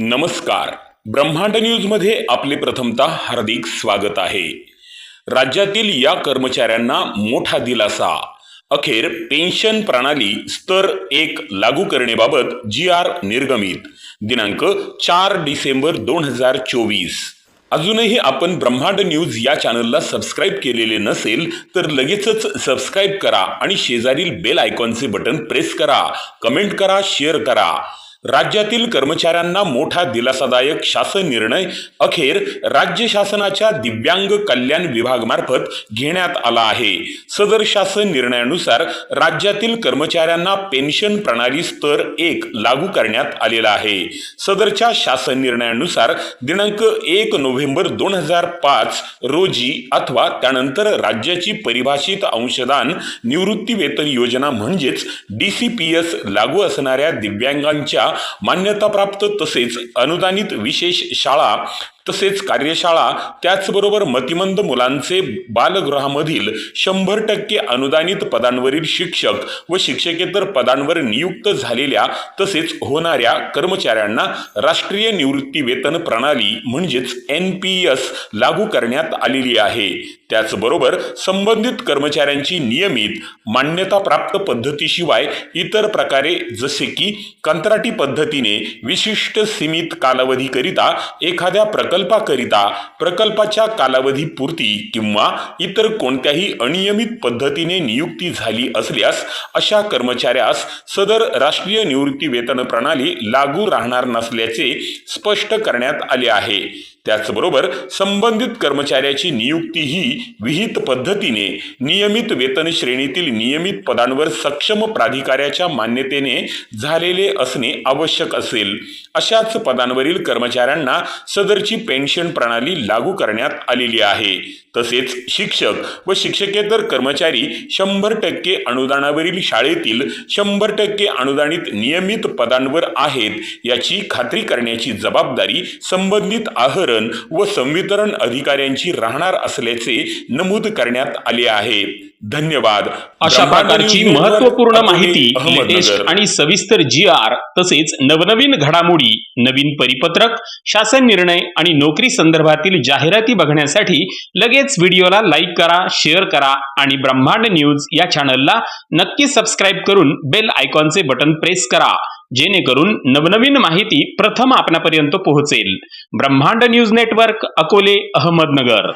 नमस्कार. ब्रह्मांड न्यूजमध्ये आपले प्रथमतः हार्दिक स्वागत आहे. राज्यातील या कर्मचाऱ्यांना मोठा दिलासा. अखेर पेन्शन प्रणाली स्तर एक लागू करण्याबाबत जी आर निर्गमित. दिनांक चार डिसेंबर दोन हजार चोवीस. अजूनही आपण ब्रह्मांड न्यूज या चॅनलला सबस्क्राईब केलेले नसेल तर लगेचच सबस्क्राईब करा आणि शेजारील बेल आयकॉनचे बटन प्रेस करा. कमेंट करा शेअर करा. राज्यातील कर्मचाऱ्यांना मोठा दिलासादायक शासन निर्णय अखेर राज्य शासनाच्या दिव्यांग कल्याण विभागमार्फत घेण्यात आला आहे. सदर शासन निर्णयानुसार राज्यातील कर्मचाऱ्यांना पेन्शन प्रणाली स्तर एक लागू करण्यात आलेला आहे. सदरच्या शासन निर्णयानुसार दिनांक एक नोव्हेंबर दोन हजार पाच रोजी अथवा त्यानंतर राज्याची परिभाषित अंशदान निवृत्ती वेतन योजना म्हणजेच डी सी पी एस लागू असणाऱ्या दिव्यांगांच्या मान्यताप्राप्त तसेच अनुदानित विशेष शाळा तसेच कार्यशाळा त्याचबरोबर मतिमंद मुलांचे बालगृहामधील शंभर टक्के अनुदानित पदांवरील शिक्षक व शिक्षकेतर पदांवर नियुक्त झालेल्या तसेच होणाऱ्या कर्मचाऱ्यांना राष्ट्रीय निवृत्ती वेतन प्रणाली म्हणजेच एन पी एस लागू करण्यात आलेली आहे. त्याचबरोबर संबंधित कर्मचाऱ्यांची नियमित मान्यताप्राप्त पद्धतीशिवाय इतर प्रकारे जसे की कंत्राटी पद्धतीने विशिष्ट सीमित कालावधीकरिता एखाद्या प्रकल्पाकरिता प्रकल्पाच्या कालावधीपुरती किंवा इतर कोणत्याही अनियमित पद्धतीने नियुक्ती झाली असल्यास अशा कर्मचाऱ्यास सदर राष्ट्रीय निवृत्ती वेतन प्रणाली लागू राहणार नसल्याचे स्पष्ट करण्यात आले आहे. त्याचबरोबर संबंधित कर्मचाऱ्याची नियुक्ती ही विहित पद्धतीने नियमित वेतन श्रेणीतील नियमित पदांवर सक्षम प्राधिकाऱ्याच्या मान्यतेने झालेले असणे आवश्यक असेल. अशाच पदांवरील कर्मचाऱ्यांना सदरची पेन्शन प्रणाली लागू करण्यात आलेली आहे तसेच शिक्षक व शिक्षकेतर कर्मचारी शंभर टक्के अनुदानावरील शाळेतील शंभर टक्के अनुदानित नियमित पदांवर आहेत याची खात्री करण्याची जबाबदारी संबंधित आहरण व संवितरण अधिकाऱ्यांची राहणार असल्याचे नमूद करण्यात आले आहे धन्यवाद अशा प्रकारची महत्त्वपूर्ण माहिती. आणि सविस्तर जी आर तसेच नवनवीन घडामोडी नवीन परिपत्रक शासन निर्णय आणि नोकरी संदर्भातील जाहिराती बघण्यासाठी लगेच व्हिडिओला लाईक करा शेअर करा आणि ब्रह्मांड न्यूज या चॅनलला नक्की सबस्क्राईब करून बेल आयकॉनचे बटन प्रेस करा जेणेकरून नवनवीन माहिती प्रथम आपणापर्यंत पोहोचेल. ब्रह्मांड न्यूज नेटवर्क अकोले अहमदनगर.